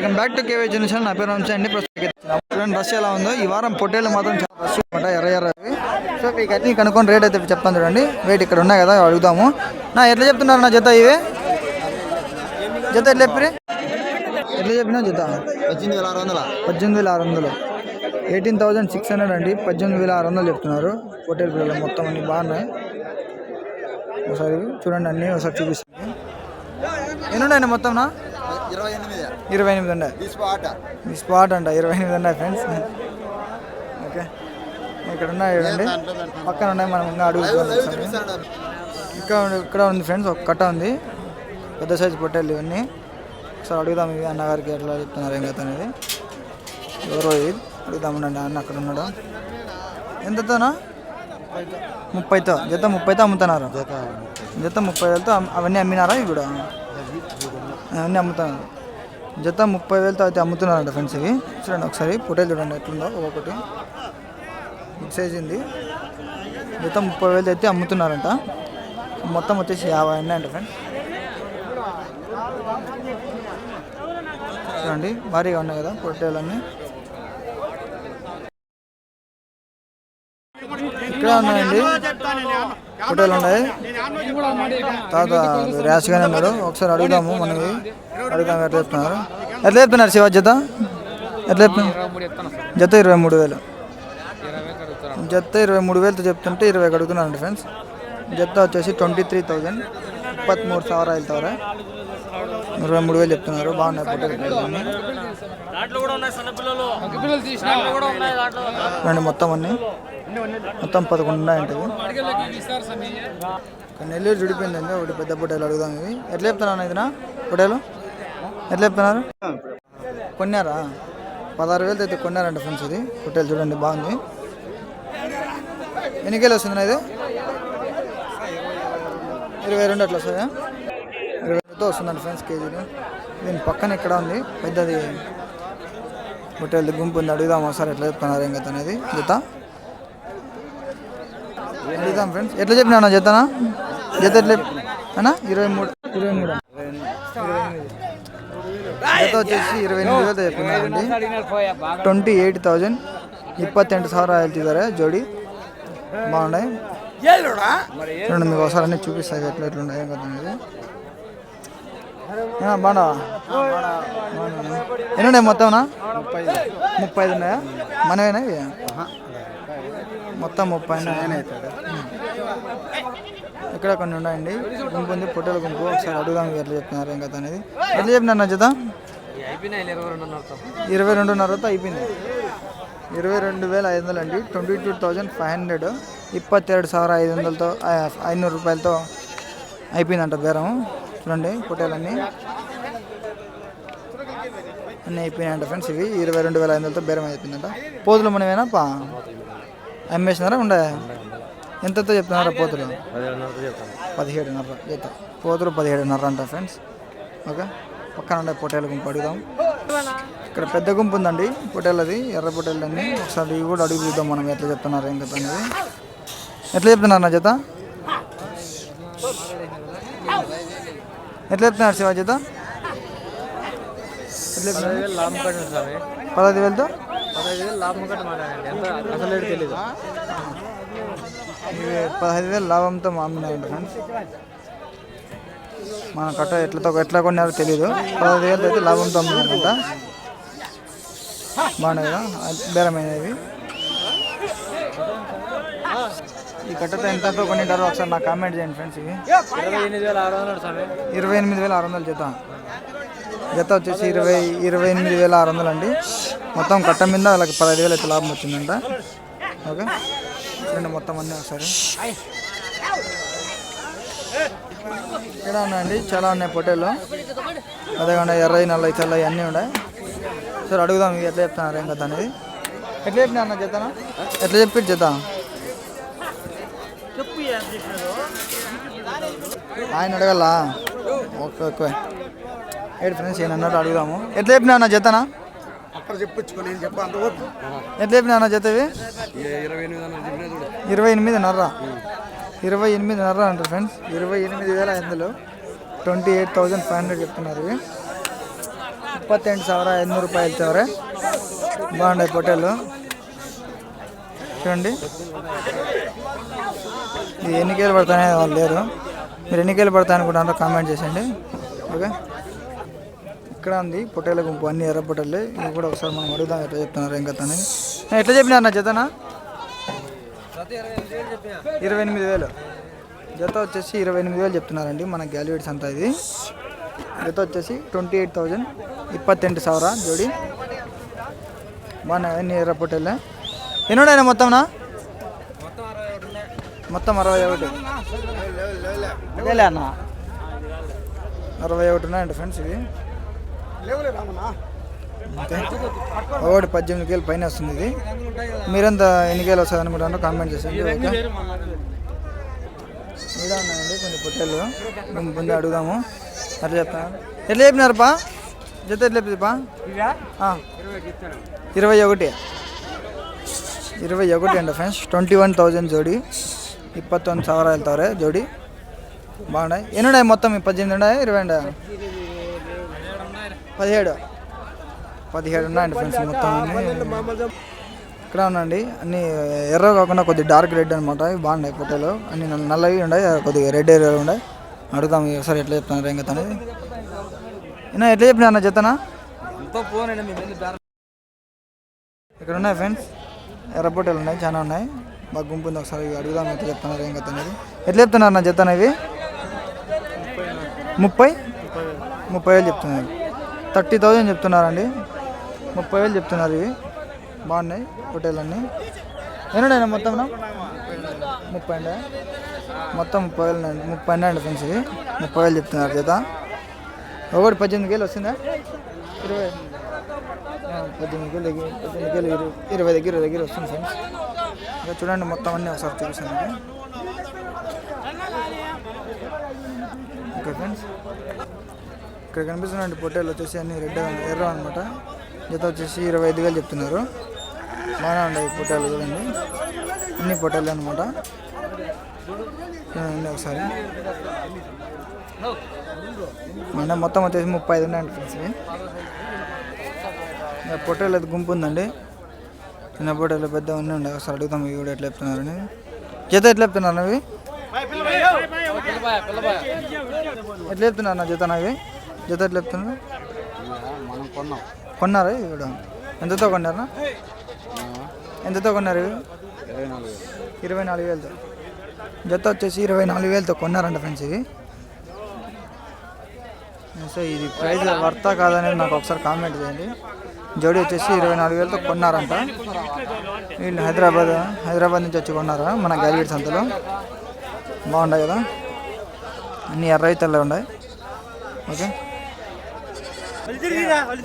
Welcome back to KV generation. నా పేరు వంశీ అండి ప్రస్తుతం రష్ ఎలా ఉందో. ఈ వారం పొట్టేళ్ళు మాత్రం చాలా రష్ అనమాట ఎర్ర ఎర్రవి సో మీకు అన్ని కనుక్కొని రేట్ అయితే చెప్తాను చూడండి. వెయిట్ ఇక్కడ ఉన్నాయి కదా అడుగుదాము. నా ఎట్లా చెప్తున్నారు నా జత ఇవి? జత ఎట్లా చెప్పి ఎట్లా చెప్పినా జత? పద్దెనిమిది వేల ఆరు వందల? పద్దెనిమిది వేల ఆరు వందలు. ఎయిటీన్ థౌజండ్ సిక్స్ హండ్రెడ్ అండి. పద్దెనిమిది వేల ఆరు వందలు చెప్తున్నారు. పొట్టేలు పిల్లలు మొత్తం అన్ని బాగున్నాయి ఒకసారి చూడండి అన్నీ ఒకసారి చూపిస్తాను. ఎన్ని ఉన్నాయండి మొత్తంనా ఇరవై ఎనిమిది. ఇరవై ఎనిమిది ఆట మీ స్పాట్ అంట ఇరవై ఎనిమిది ఉన్నాయి ఫ్రెండ్స్ ఓకే ఇక్కడ ఉన్నాయి చూడండి. పక్కన ఉన్నాయి మనం ఇంకా అడుగుతున్నాం ఇక్కడ ఇక్కడ ఉంది ఫ్రెండ్స్ ఒక కట్ట ఉంది. పెద్ద సైజు పొట్టేళ్ళు ఇవన్నీ. ఒకసారి అడుగుదాం ఇవి అన్నగారికి ఎట్లా చెప్తున్నారు ఏం కదా అనేది. ఎవరో ఇది. అడుగుదాం ఉండండి అన్న అక్కడ ఉన్నాడు. ఎంతతోనా ముప్పైతో. జత ముప్పైతో అమ్ముతున్నారు. జత ముప్పై. వేలతో అవన్నీ అమ్మినారా ఇవి కూడా? అవన్నీ అమ్ముతున్నారు. జత ముప్పై వేలతో అయితే అమ్ముతున్నారంట ఫ్రెండ్స్ ఇవి. చూడండి ఒకసారి పొటేలు చూడండి ఎట్లుందో ఒక్కొక్కటి. బిగ్ సైజ్ ఉంది. జత ముప్పై వేలు అయితే అమ్ముతున్నారంట. మొత్తం వచ్చేసి యాభై ఉన్నాయంట ఫ్రెండ్స్. చూడండి భారీగా ఉన్నాయి కదా పొట్టేలన్నీ ఇక్కడ ఉన్నాయండి? ఫోటోలు ఉన్నాయి తాత ర్యాష్గానే ఉన్నారు ఒకసారి అడుగుదాము మనకి. అడుగుదాము ఎట్లా చెప్తున్నారు. ఎట్లా చెప్తున్నారు శివ జత? ఎట్లా చెప్తున్నారు జత ఇరవై మూడు వేలు. జత ఇరవై మూడు వేలతో చెప్తుంటే ఇరవై అడుగుతున్నారండి ఫ్రెండ్స్. జత వచ్చేసి ట్వంటీ త్రీ థౌజండ్ ఇప్పత్మూడు సవరా వెళ్తావర ఇరవై మూడు వేలు చెప్తున్నారు. బాగున్నాయి ఫోటోలు రండి మొత్తం అన్నీ. మొత్తం పదకొండు ఉన్నాయంట నెల్లూరు జుడిపోయిందండి ఒకటి పెద్ద పొట్టేలు అడుగుదాం ఇవి. ఎట్లా చెప్తున్నాను ఇదినా? పొట్టేలు? ఎట్లా చెప్తున్నారు? కొన్నారా? పదహారు వేలు అయితే కొన్నారంట ఫ్రెండ్స్ ఇది. పొట్టేలు చూడండి బాగుంది. ఎన్ని కేలు వస్తుంది ఇది? ఇరవై రెండు అట్లా వస్తాయా? ఇరవై రెండుతో వస్తుందండి ఫ్రెండ్స్ కేజీలు. దీని పక్కన ఇక్కడ ఉంది? పెద్దది. పొట్టేలు గుంపు ఉంది అడుగుదాం ఒకసారి ఎట్లా చెప్తున్నారు ఏం కదా అనేది. జత అడుగుతాం ఫ్రెండ్స్ ఎట్లా చెప్పినా అన్న జతనా జత ఎట్లా ఇరవై మూడు. ఇరవై మూడు? జత వచ్చేసి ఇరవై ఎనిమిది వేలతో చెప్పినారండి. ట్వంటీ ఎయిట్ థౌజండ్ ಇಪ್ಪತ್ತೆಂಟು ಸಾವಿರ ధర జోడి. బాగున్నాయి. రెండు మీకు ఒకసారి అన్నీ చూపిస్తాయి ఎట్లా ఎట్లా ఉన్నాయి కదా బాగున్నా ఎన్ని ఉన్నాయి మొత్తం ముప్పై ఐదు. ఉన్నాయా? మనమేనా మొత్తం ముప్పై ఉన్నాయి ఇక్కడ కొన్ని ఉన్నాయండి గుంపు ఉంది పొట్టెల గుంపు ఒకసారి అడుగుదాం ఇవి ఎట్లా చెప్తున్నారు ఏం కదా అనేది ఎట్లా చెప్పినారు నా జత ఇరవై రెండున్నరతో అయిపోయింది ఇరవై రెండు వేల ఐదు వందలు అండి twenty two thousand five hundred ఇప్పత్తెరడు ಸಾವಿರ ఐదు వందలతో ఆ, ఐనూరు రూపాయలతో అయిపోయిందంట బేరం చూడండి పొట్టేలన్నీ అన్నీ అయిపోయినాయంట ఫ్రెండ్స్ ఇవి ఇరవై రెండు వేల ఐదు వందలతో బేరం అయిపోయిందంట పోతులు మనమేనా పా అమ్మేసినారా? ఉండే. ఎంతతో చెప్తున్నారా పోతులు? పదిహేడున్నర. జత పోతులు పదిహేడున్నర అంట ఫ్రెండ్స్. ఓకే? పక్కన ఉండే పొట్టేల గుంపు అడుగుదాం. ఇక్కడ పెద్ద గుంపు ఉందండి. పొట్టేలది ఎర్ర పొట్టేలన్నీ ఒకసారి ఇవి కూడా అడుగు చూద్దాం మనం ఎట్లా చెప్తున్నారు ఏం అనేది. ఎట్లా చెప్తున్నారు నా జత? ఎట్లా చెప్తున్నారు శివ జత? ఎట్లా చెప్తున్నారు? పదహైదు వేలతో ఇవి పదహైదు వేలు లాభంతో మామినాయండి ఫ్రెండ్స్. మన కట్ట ఎట్లతో ఎట్లా కొన్నారో తెలియదు పదహైదు వేలతో అయితే లాభంతో అమ్మినారంట బాగున్నాయి కదా? బేరమైనవి. ఈ కట్టతో ఎంతతో కొనిటారో ఒకసారి నాకు కామెంట్ చేయండి ఫ్రెండ్స్ ఇవి. ఇరవై ఎనిమిది వేల ఆరు వందలు జత జత వచ్చేసి ఇరవై ఇరవై ఎనిమిది వేల ఆరు వందలు అండి. మొత్తం కట్ట మీద వాళ్ళకి పదహైదు వేలు అయితే లాభం వచ్చిందంట. ఓకే. రెండు మొత్తం అన్నీ ఒకసారి. ఇక్కడ ఉన్నాయండి చాలా ఉన్నాయి పొట్టేలు అదేవిధంగా ఎర్రై నల్లయి తెల్లయి అన్నీ ఉన్నాయి. సరే అడుగుదాం ఇవి ఎట్లా చెప్తున్నారు ఏం కదా అనేది? ఎట్లా చెప్పినా అన్న జతనా? ఎట్లా చెప్పి జత? ఆయన అడగల ఓకే ఓకే. ఏడు ఫ్రెండ్స్ ఏం అన్నట్టు అడుగుదాము ఎట్లా చెప్పినా అన్న జతనా అక్కడ చెప్పించుకో నేను చెప్ప అంత వద్దు ఎట్లా చెప్పినా అన్న జతవి ఇరవై ఎనిమిది అన్న చెప్పిన చూడు ఇరవై ఎనిమిదిన్నర ఇరవై ఎనిమిదిన్నర అంటారు ఫ్రెండ్స్ ఇరవై ఎనిమిది వేల ఐదు వందలు twenty eight thousand five hundred చెప్తున్నారు ఇవి ಇಪ್ಪತ್ತೆಂಟು ಸಾವಿರ ಐದುನೂರು ರೂಪಾಯಿ ಹೇಳ್ತವ್ರೆ బాగున్నాయి పొట్టేలు చూడండి ఇది ఎన్ని కేలు పడతాయని వాళ్ళు లేరు మీరు ఎన్ని కేలు పడతాయి అనుకుంటారో కామెంట్ చేసేయండి ఓకే ఇక్కడ ఉంది పొట్టేల గుంపు. అన్ని ఎర్ర పొట్టేలే ఇవి కూడా ఒకసారి మనం అడుగుదాం ఎట్లా చెప్తున్నారు ఇంకా ఎట్లా చెప్పినా అన్న జతనా? ఇరవై ఎనిమిది వేలు. జత వచ్చేసి ఇరవై ఎనిమిది వేలు చెప్తున్నారండి. మన గ్యాలివేట్స్ అంతా ఇది. జత వచ్చేసి ట్వంటీ ఎయిట్ థౌజండ్ ఇప్పత్తెంటు సవర జోడి. బాగా అన్ని ఎర్ర పొట్టేలే ఎన్నోడైనా మొత్తంనా? మొత్తం అరవై ఒకటి. అన్న. అరవై ఒకటి ఉన్నాయండి ఫ్రెండ్స్ ఇది ఒకటి పద్దెనిమిది కేలు పైన వస్తుంది ఇది. మీరంతా ఎన్ని కేలు వస్తుంది అనుకుంటారో కామెంట్ చేసేది ఓకే. మీరా ఉన్నాయండి కొన్ని పొట్టేళ్ళు. మేము ముందు అడుగుదాము. అట్లా చెప్తాను. ఎట్లా చెప్పినారపా జత ఎట్లా చెప్పా? ఇరవై ఒకటి. ఇరవై ఒకటి అండి ఫ్రెండ్స్. ట్వంటీ వన్ థౌజండ్ జోడి. ఇప్పత్తొంది సవరాలు తవరే జోడి. బాగున్నాయి. ఎన్ని ఉన్నాయి మొత్తం పద్దెనిమిది ఉన్నాయా? ఇరవై ఉన్నాయా పదిహేడు. పదిహేడు ఉన్నాయండి ఫ్రెండ్స్ మొత్తం అన్ని. ఇక్కడ ఉందండి అన్ని ఎర్ర కాకుండా కొద్దిగా డార్క్ రెడ్ అనమాట ఇవి బాగున్నాయి ఫోటోలు అన్ని నల్ల- నల్లవి ఉన్నాయి. కొద్దిగా రెడ్ ఏరియా ఉన్నాయి. అడుగుదాం ఒకసారి ఎట్లా చెప్తున్నారు అనేది అయినా ఎట్లా చెప్పినా అన్న జతనా ఇక్కడ ఉన్నాయి ఫ్రెండ్స్ ఎర్రపొట్టలు ఉన్నాయి చాలా ఉన్నాయి. బాగా గుంపు ఉంది ఒకసారి. ఇవి అడుగుదాం ఎట్లా చెప్తున్నారు ఏం కథ అనేది. ఎట్లా చెప్తున్నారు నా జతన ఇవి? ముప్పై? ముప్పై వేలు చెప్తున్నారు థర్టీ థౌజండ్ చెప్తున్నారండి. ముప్పై వేలు చెప్తున్నారు ఇవి. బాగున్నాయి పొట్టేలన్నీ ఎన్నున్నాయి మొత్తం ముప్పై అండి? మొత్తం ముప్పై వేలు ముప్పై అండి ఫ్రెండ్స్ ఇవి. ముప్పై వేలు చెప్తున్నారు చేత ఒకటి పద్దెనిమిది వేలు వస్తుందా ఇరవై. పద్దెనిమిది వేలు దగ్గర పద్దెనిమిది వేలు ఇరవై ఇరవై దగ్గర దగ్గర వస్తుంది ఫ్రెండ్స్. ఇంకా చూడండి మొత్తం అన్నీ ఒకసారి చూపిస్తాను. Okay friends. ఇక్కడ కనిపిస్తున్న పొట్టేలు వచ్చేసి అన్ని రెడ్ ఎర్ర అనమాట జత వచ్చేసి ఇరవై ఐదు వేలు చెప్తున్నారు. బాగానే ఉన్నాయి పొట్టేలు చూడండి. అన్ని పొట్టేలు అనమాట ఒకసారి. మన మొత్తం వచ్చేసి ముప్పై ఐదు ఉన్నాయండి ఫ్రెండ్స్ ఇవి. పొట్టేలు అయితే గుంపు ఉందండి. చిన్న పొట్టేలు పెద్ద ఉన్నాయి. ఉండే ఒకసారి అడుగుతాం ఇవి కూడా ఎట్లా చెప్తున్నారని. జత ఎట్లా చెప్తున్నారు అవి? ఎట్లా చెప్తున్నారు నా జత నావి? జత ఎట్లా చెప్తున్నారు? మనం కొన్నాం. కొన్నారా ఇవి ఎంతతో కొన్నారా? ఎంతతో కొన్నారు ఇరవై నాలుగు వేలతో. జత వచ్చేసి ఇరవై నాలుగు వేలతో కొన్నారంట ఫ్రెండ్స్ ఇవి. సో ఇది ప్రైస్ వర్తా కాదనేది నాకు ఒకసారి కామెంట్ చేయండి. జోడి వచ్చేసి ఇరవై నాలుగు వేలతో కొన్నారంట. వీళ్ళు హైదరాబాద్ హైదరాబాద్ నుంచి వచ్చి కొన్నారా? మన గ్యాలరీ సంతలో. బాగున్నాయి కదా? అన్ని ఎర్రవి తెల్ల ఉన్నాయి. ఓకే.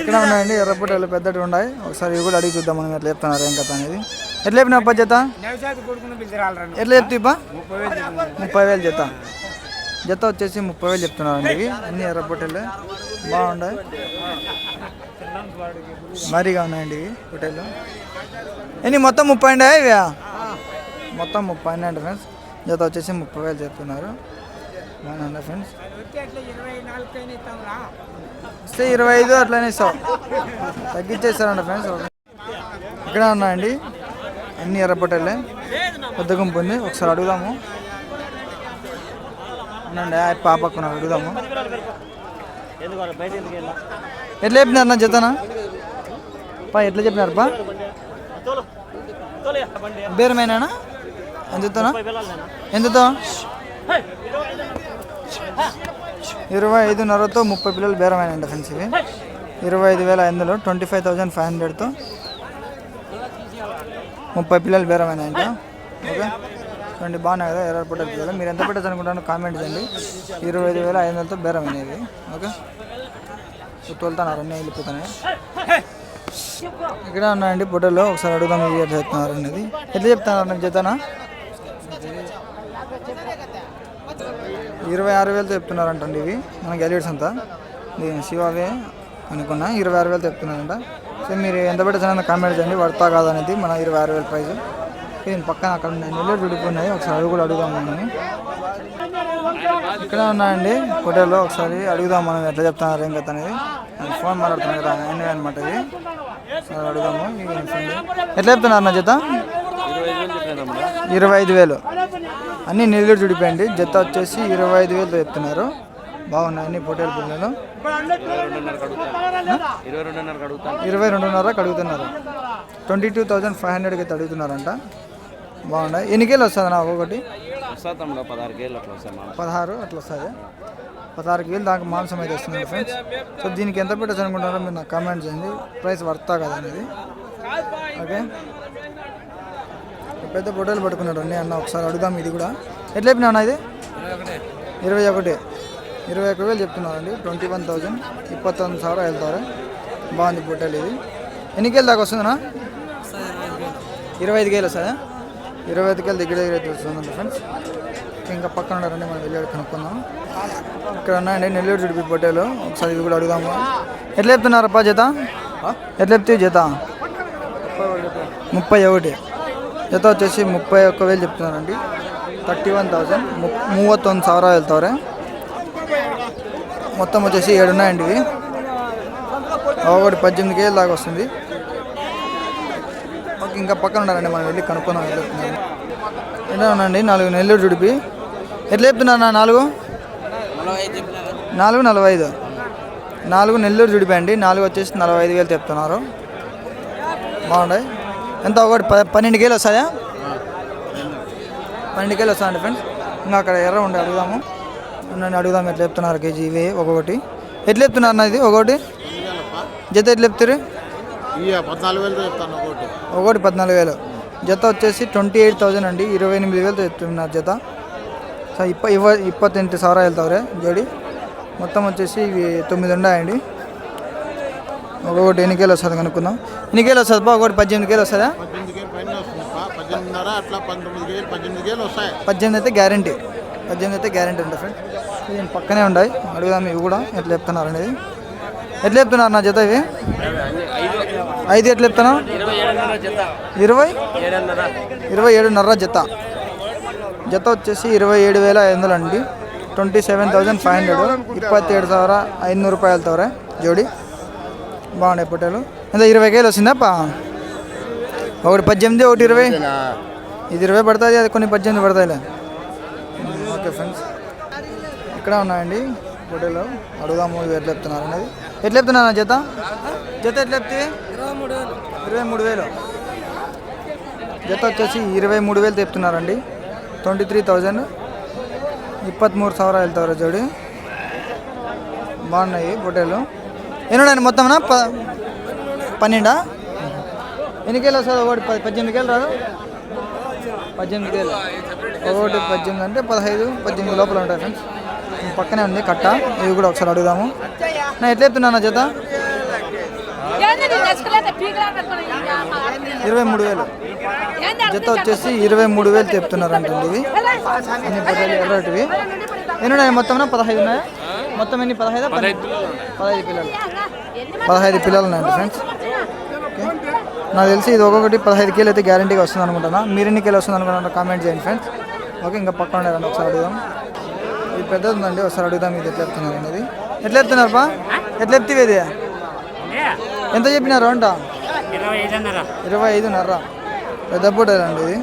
ఇక్కడ ఉన్నాయండి ఎర్రపూటలు పెద్దవి ఉన్నాయి. ఒకసారి ఇవి కూడా అడిగి చూద్దాం మనం ఎట్లా చెప్తున్నారు ఏం కథ అనేది. ఎట్లా చెప్పిన అబ్బా జత? ఎట్లా చెప్తా ఇబ్బా ముప్పై వేలు జత. జత వచ్చేసి ముప్పై వేలు చెప్తున్నారండి ఇవి. అన్ని ఎర్రపొట్టెలు బాగున్నాయి. మరీగా ఉన్నాయండి ఇవి పొట్టేలు ఎన్ని మొత్తం ముప్పై అండి ఇవి? మొత్తం ముప్పై అండి ఫ్రెండ్స్ జత వచ్చేసి ముప్పై వేలు చెప్తున్నారు. ఫ్రెండ్స్ ఇస్తే ఇరవై ఐదు అట్లనే ఇస్తాం. తగ్గించేస్తారంట ఫ్రెండ్స్ ఇక్కడ ఉన్నాయండి అన్ని ఎర్రపొట్టలే పెద్ద గుంపు ఉంది. ఒకసారి అడుగుదాము. అవునండి ఆ పాపకు అడుగుదాము. ఎట్లా చెప్పినారు నా జతనా? పా ఎట్లా చెప్పినారు పా? బేరమేనా ఎంతనా ఎంతతో ఇరవై ఐదున్నరతో ముప్పై పిల్లలు బేరమైనండి ఫ్రెండ్స్ ఇవి. ఇరవై ఐదు వేల ఐదులో ట్వంటీ ఫైవ్ థౌజండ్ ఫైవ్ హండ్రెడ్తో ముప్పై పిల్లలు బేరమైనాయంట. ఓకే? చూడండి బాగున్నాయి కదా ఎర్ర పొట్ట పిల్లలు. మీరు ఎంత పెట్టచ్చు అనుకుంటారో కామెంట్ చేయండి. ఇరవై ఐదు వేల ఐదు వందలతో బేరమైనవి ఓకే? తోలుతున్నారు అన్నీ వెళ్ళిపోతున్నాయి. ఇక్కడ ఉన్నాయండి పొట్టలో. ఒకసారి అడుగుదాం ఇవి ఎట్లా అనేది. ఎట్లా చెప్తున్నారు చెప్తానా ఇరవై ఆరు వేలతో చెప్తున్నారంటండి ఇవి. మన గ్యాలరీస్ అంతా. శివావే అనుకున్నా ఇరవై ఆరు వేలతో చెప్తున్నారంట. సో మీరు ఎంత పెట్టచ్చు కామెంట్ చేయండి. పడతా కాదనేది మన ఇరవై ఆరు వేల ప్రైస్ దీని పక్కన అక్కడ ఉన్నాయి. నెల్లూరు విడిపోయినాయి ఒకసారి అవి కూడా అడుగుదాం మనని ఇక్కడ ఉన్నాయండి. హోటల్లో ఒకసారి అడుగుదాం మనం ఎట్లా చెప్తున్నారు ఏం కథ అనేది. ఫోన్ మాట్లాడుతున్నాం కదా ఆయన అనమాట ఇది. సరే అడుగుదాము. ఎట్లా చెప్తున్నారు నా జత? ఇరవై ఐదు వేలు. అన్నీ నెల్లూరు చూడిపోయండి జత వచ్చేసి ఇరవై ఐదు వేలు చెప్తున్నారు. బాగున్నాయి అన్ని పొటేల్ పిల్లలు. ఇరవై రెండున్నరకు రెండున్నరకు అడుగుతున్నారు ట్వంటీ టూ థౌజండ్ ఫైవ్ హండ్రెడ్కి అయితే అడుగుతున్నారంట బాగున్నాయి. ఎన్ని కేలు వస్తుంది నా ఒక్కొక్కటి? పదహారు అట్లా పదహారు వస్తుంది పదహారుకి వేలు దాకా మాంసం అయితే వస్తుంది ఫ్రెండ్స్. సో దీనికి ఎంత పెట్టచ్చు అనుకుంటారో మీరు నాకు కామెంట్ చేయండి. ప్రైస్ వర్తా కదా అనేది. ఓకే? పెద్ద ఫోటోలు పట్టుకున్నాడు అండి అన్న ఒకసారి అడుగుదాం ఇది కూడా. ఎట్లా అన్న ఇది? ఇరవై ఒకటి. ఇరవై ఒకటి. వేలు చెప్తున్నారండి ట్వంటీ వన్ థౌజండ్ ఇప్పత్తొమ్మిది సార్ వెళ్తారు? బాగుంది పొట్టలు ఇది. ఎన్ని కేలు దాకా వస్తుందన్నా? ఇరవై ఐదు వేలు వస్తుందా? ఇరవై ఐదు కేలు దగ్గర దగ్గర అయితే వస్తుందండి ఫ్రెండ్స్. ఇంకా పక్కన ఉన్నారండి మనం వెళ్ళి కనుక్కుందాం. ఇక్కడ ఉన్నాయండి నెల్లూరు జుడిపి పొట్టేలు ఒకసారి ఇది కూడా అడుగుదాము. ఎట్లా చెప్తున్నారప్పా జత? ఎట్లా చెప్తే జత? ముప్పై ఒకటి. ఎంత వచ్చేసి ముప్పై ఒక్క వేలు చెప్తున్నానండి. థర్టీ వన్ థౌజండ్ మూవత్తొంದು ಸಾವಿರ ಹೇಳ್ತವ್ರೆ మొత్తం వచ్చేసి ఏడున్నాయండి ఇవి. ఒకటి పద్దెనిమిది కేజీల దాకా వస్తుంది. ఓకే ఇంకా పక్కన ఉండాలండి మనం వెళ్ళి కనుక్కుందాం వెళ్ళొస్తున్నాం ఎట్లా నాలుగు నెల్లూరు జుడిపి. ఎట్లా చెప్తున్నా నాలుగు? నాలుగు నలభై ఐదు నాలుగు నెల్లూరు జుడిపి అండి. నాలుగు వచ్చేసి నలభై ఐదు వేలు చెప్తున్నారు. బాగుండే ఎంత ఒకటి పన్నెండు కేలు వస్తాయా? పన్నెండు కేలు వస్తాయండి ఫ్రెండ్స్ ఇంకా అక్కడ ఎర్ర ఉండి అడుగుదాము. నన్ను అడుగుదాం ఎట్లా చెప్తున్నారు కేజీ ఇవి ఒక్కొక్కటి ఎట్లా చెప్తున్నారు అన్నది ఒకటి? జత ఎట్లా చెప్తారు? ఒకటి. పద్నాలుగు వేలు. జత వచ్చేసి ట్వంటీ ఎయిట్ థౌజండ్ అండి. ఇరవై ఎనిమిది వేలతో చెప్తున్నారు జత. సో ఇప్ప ఇవ్వ ఇప్పత్తెంటు సారా వెళ్తావురే జోడి? మొత్తం వచ్చేసి ఇవి తొమ్మిది ఉన్నాయండి ఒక్కొక్కటి ఎన్నికేలు వస్తుంది కనుక్కుందాం. ఎన్ని వస్తుంది పా ఒకటి పద్దెనిమిది కేలు వస్తుందా? పద్దెనిమిది అయితే గ్యారంటీ. పద్దెనిమిది అయితే గ్యారంటీ ఉంటుంది ఫ్రెండ్ ఇది పక్కనే ఉన్నాయి అడుగుదాం ఇవి కూడా. ఎట్లా చెప్తున్నారు అనేది. ఎట్లా చెప్తున్నారు నా జత ఇవి? ఐదు ఎట్లా చెప్తున్నా ఇరవై? ఇరవై ఏడున్నర జత. జత వచ్చేసి ఇరవై ఏడు వేల ఐదు వందలు అండి. Twenty seven thousand five hundred. ఇప్పత్తేడు ಸಾವಿರ ಐನೂರು ರೂಪಾಯಿ ಅಲ್ತವ್ರೆ జోడి? బాగున్నాయి ಪಟೇಲು ఎంత ఇరవై కేలు వచ్చిందాపా ఒకటి పద్దెనిమిది ఒకటి ఇరవై. ఇది ఇరవై పడుతుంది అది కొన్ని పద్దెనిమిది పడతాయిలే. Okay friends. ఇక్కడ ఉన్నాయండి హోటల్లో అడుగుదాము ఇవి ఎట్లా చెప్తున్నారు అనేది. ఎట్లా చెప్తున్నారు జత? జత ఎట్లా చెప్తే? ఇరవై మూడు వేలు. జత వచ్చేసి ఇరవై మూడు వేలు చెప్తున్నారండి. Twenty three thousand. ఇప్పత్మూడు సవర వెళ్తారు చూడు బాగున్నాయి హోటల్. ఎన్నడండి మొత్తం పన్నెండా? ఎన్నికేళ్ళు కేలు వస్తుంది ఒకటి పద్దెనిమిది కేలు రాదు. పద్దెనిమిది కేలు. ఒకటి పద్దెనిమిది అంటే పదహైదు పద్దెనిమిది లోపల ఉంటాయి ఫ్రెండ్స్ పక్కనే ఉంది కట్ట. ఇవి కూడా ఒకసారి అడుగుదాము. నా ఎట్లా చెప్తున్నా జత? ఇరవై మూడు వేలు. జత వచ్చేసి ఇరవై మూడు వేలు చెప్తున్నారంటండి ఇవి. అన్ని ఎర్రటివి. ఎన్ని ఉన్నాయి మొత్తం పదహైదు ఉన్నాయా? మొత్తం ఎన్ని? పదహైదు? పదహైదు పిల్లలు. పదహైదు పిల్లలు ఉన్నాయండి ఫ్రెండ్స్ నాకు తెలిసి ఇది ఒక్కొక్కటి పదహైదు కేలు అయితే గ్యారంటీగా వస్తుంది అనుకుంటున్నా మీరు ఎన్ని కేలు వస్తుంది అనుకుంటున్నా కామెంట్ చేయండి ఫ్రెండ్స్ ఓకే ఇంకా పక్కన ఉండేదండి ఒకసారి అడుగుదాం. ఇది పెద్దది ఉందండి ఒకసారి అడుగుదాం ఇది ఎట్లా ఎత్తున్నారు అనేది. ఎట్లా ఎత్తున్నారు బా ఎట్లా ఎత్తివి ఇది ఎంత చెప్పినారు అంట? ఇరవై ఐదు ఉన్నారా పెద్ద పూటేనండి ఇది.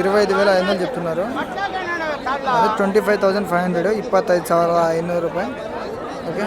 ఇరవై ఐదు వేల ఐదు వందలు చెప్తున్నారు. Twenty five thousand five hundred ఇప్పತ್ತైదు ಸಾವಿರದ ಐನೂರು రూపాయలు. ఓకే